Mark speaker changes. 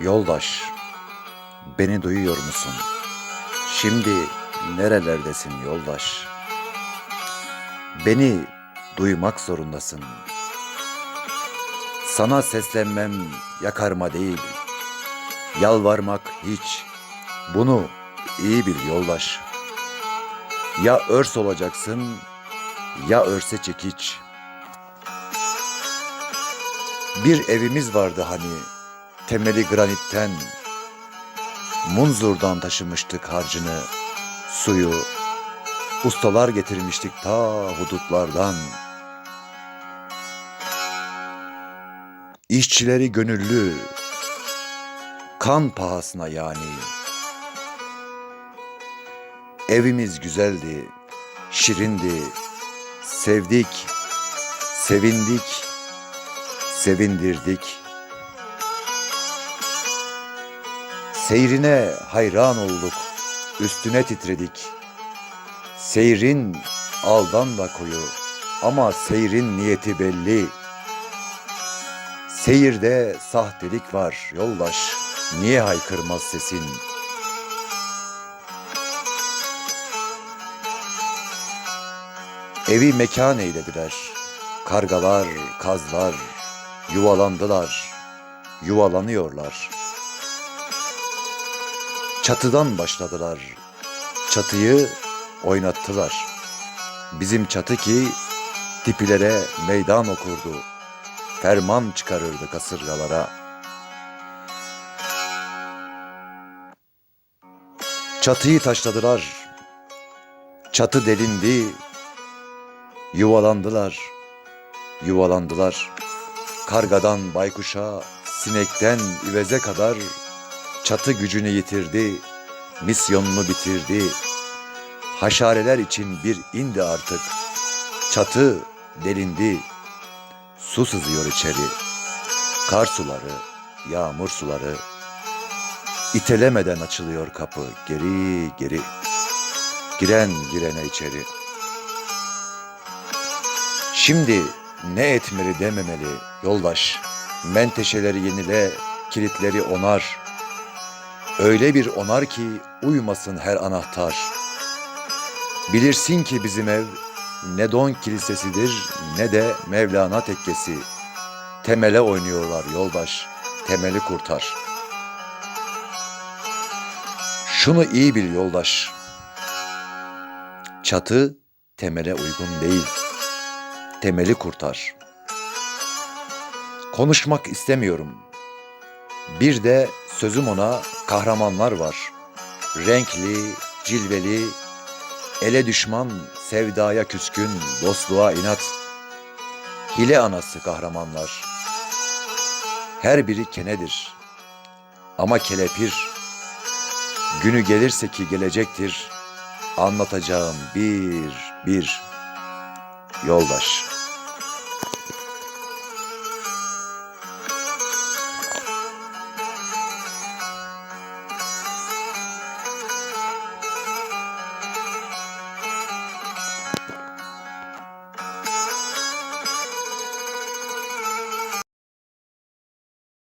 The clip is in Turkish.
Speaker 1: Yoldaş, beni duyuyor musun? Şimdi nerelerdesin yoldaş? Beni duymak zorundasın. Sana seslenmem yakarma değil, yalvarmak hiç. Bunu iyi bil yoldaş. Ya örs olacaksın, ya örse çekiç. Bir evimiz vardı hani, temeli granitten, Munzur'dan taşımıştık harcını, suyu, ustalar getirmiştik ta hudutlardan. İşçileri gönüllü, kan pahasına yani. Evimiz güzeldi, şirindi, sevdik, sevindik, sevindirdik. Seyrine hayran olduk, üstüne titredik. Seyrin aldan da koyu ama seyrin niyeti belli. Seyirde sahtelik var yoldaş, niye haykırmaz sesin? Evi mekan eylediler, kargalar, kazlar, yuvalandılar, yuvalanıyorlar.'' Çatıdan başladılar. Çatıyı oynattılar. Bizim çatı ki tipilere meydan okurdu. Ferman çıkarırdı kasırgalara. Çatıyı taşladılar. Çatı delindi. Yuvalandılar. Yuvalandılar. Kargadan baykuşa, sinekten üveze kadar Çatı gücünü yitirdi, misyonunu bitirdi. Haşareler için bir indi artık. Çatı delindi, su sızıyor içeri. Kar suları, yağmur suları. İtelemeden açılıyor kapı, geri geri. Giren girene içeri. Şimdi ne etmeli dememeli yoldaş. Menteşeleri yenile, kilitleri onar. Öyle bir onar ki uyumasın her anahtar. Bilirsin ki bizim ev ne don kilisesidir ne de Mevlana tekkesi. Temele oynuyorlar yoldaş, temeli kurtar. Şunu iyi bil yoldaş. Çatı temele uygun değil. Temeli kurtar. Konuşmak istemiyorum. Bir de sözüm ona kahramanlar var. Renkli, cilveli, ele düşman, sevdaya küskün, dostluğa inat. Hile anası kahramanlar. Her biri kenedir. Ama kelepir. Günü gelirse ki gelecektir. Anlatacağım bir bir yoldaş.''